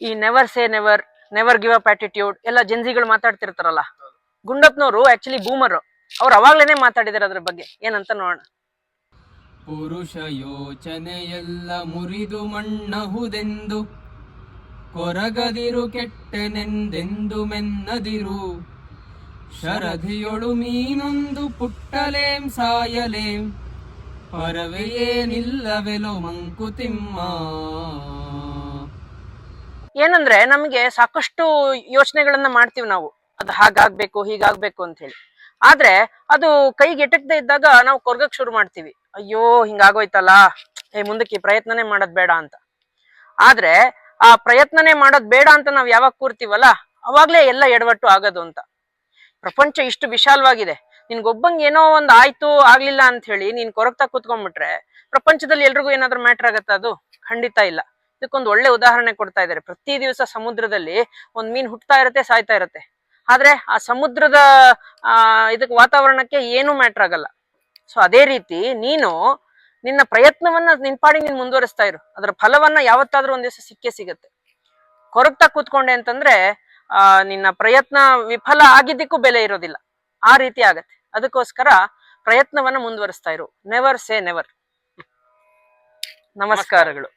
ಈ never say never never give up attitude ಎಲ್ಲ ಜೆನ್ಸಿಗಳು ಮಾತಾಡ್ತಿರ್ತಾರಲ್ಲ. ಗುಂಡಪ್ಪನವರು ಆಕ್ಚುಲಿ ಬೂಮರ್ ಅವ್ರು ಅವಾಗ್ಲೇನೆ ಮಾತಾಡಿದಾರೆ ಅದ್ರ ಬಗ್ಗೆ. ಏನಂತ ನೋಡೋಣ. ಪುರುಷ ಯೋಚನೆಯೆಲ್ಲ ಮುರಿದು ಮಣ್ಣಹುದೆಂದು, ಕೊರಗದಿರು ಕೆಟ್ಟನೆಂದೆಂದು ಮೆನ್ನದಿರು. ಶರಧಿಯೊಳು ಮೀನೊಂದು ಪುಟ್ಟಲೇಂ ಸಾಯಲೇಂ, ಪರವೆಯೇನಿಲ್ಲವೆಲೋ ಮಂಕುತಿಮ್ಮ. ಏನಂದ್ರೆ ನಮ್ಗೆ ಸಾಕಷ್ಟು ಯೋಚನೆಗಳನ್ನ ಮಾಡ್ತೀವಿ ನಾವು. ಅದು ಹಾಗಾಗ್ಬೇಕು, ಹೀಗಾಗ್ಬೇಕು ಅಂತ ಹೇಳಿ ಆದ್ರೆ ಅದು ಕೈಗೆ ಇದ್ದಾಗ ನಾವು ಕೊರ್ಗಕ್ ಶುರು ಮಾಡ್ತೀವಿ. ಅಯ್ಯೋ, ಹಿಂಗಾಗೋಯ್ತಲ್ಲ. ಏ, ಮುಂದಕ್ಕೆ ಪ್ರಯತ್ನನೇ ಮಾಡೋದ್ ಬೇಡ ಅಂತ. ಆದ್ರೆ ಆ ಪ್ರಯತ್ನನೇ ಮಾಡೋದ್ ಬೇಡ ಅಂತ ನಾವ್ ಯಾವಾಗ ಕೂರ್ತೀವಲ್ಲ, ಅವಾಗ್ಲೇ ಎಲ್ಲ ಎಡವಟ್ಟು ಆಗೋದು ಅಂತ. ಪ್ರಪಂಚ ಇಷ್ಟು ವಿಶಾಲವಾಗಿದೆ. ನಿನ್ಗೊಬ್ಬಂಗ್ ಏನೋ ಒಂದ್ ಆಯ್ತು, ಆಗ್ಲಿಲ್ಲ ಅಂತ ಹೇಳಿ ನೀನ್ ಕೊರಗ್ತಾ ಕೂತ್ಕೊಂಡ್ಬಿಟ್ರೆ ಪ್ರಪಂಚದಲ್ಲಿ ಎಲ್ರಿಗೂ ಏನಾದ್ರೂ ಮ್ಯಾಟರ್ ಆಗತ್ತ ಅದು? ಖಂಡಿತ ಇಲ್ಲ. ಇದಕ್ಕೊಂದು ಒಳ್ಳೆ ಉದಾಹರಣೆ ಕೊಡ್ತಾ ಇದ್ದಾರೆ. ಪ್ರತಿ ದಿವಸ ಸಮುದ್ರದಲ್ಲಿ ಒಂದ್ ಮೀನ್ ಹುಟ್ತಾ ಇರತ್ತೆ ಸಾಯ್ತಾ ಇರತ್ತೆ. ಆದ್ರೆ ಆ ಸಮುದ್ರದ ಆ ಇದಕ್ ವಾತಾವರಣಕ್ಕೆ ಏನು ಮ್ಯಾಟರ್ ಆಗಲ್ಲ. ಸೊ ಅದೇ ರೀತಿ ನೀನು ನಿನ್ನ ಪ್ರಯತ್ನವನ್ನ ನಿನ್ ನೀನ್ ಮುಂದುವರಿಸ್ತಾ ಇರು. ಅದರ ಫಲವನ್ನ ಯಾವತ್ತಾದ್ರೂ ಒಂದ್ ದಿವಸ ಸಿಕ್ಕೇ ಸಿಗತ್ತೆ. ಕೊರಗ್ತಾ ಕೂತ್ಕೊಂಡೆ ಅಂತಂದ್ರೆ ಆ ನಿನ್ನ ಪ್ರಯತ್ನ ವಿಫಲ ಆಗಿದ್ದಕ್ಕೂ ಬೆಲೆ ಇರೋದಿಲ್ಲ. ಆ ರೀತಿ ಆಗತ್ತೆ. ಅದಕ್ಕೋಸ್ಕರ ಪ್ರಯತ್ನವನ್ನ ಮುಂದುವರಿಸ್ತಾ ಇರು. ನೆವರ್ ಸೇ ನೆವರ್ ನಮಸ್ಕಾರಗಳು.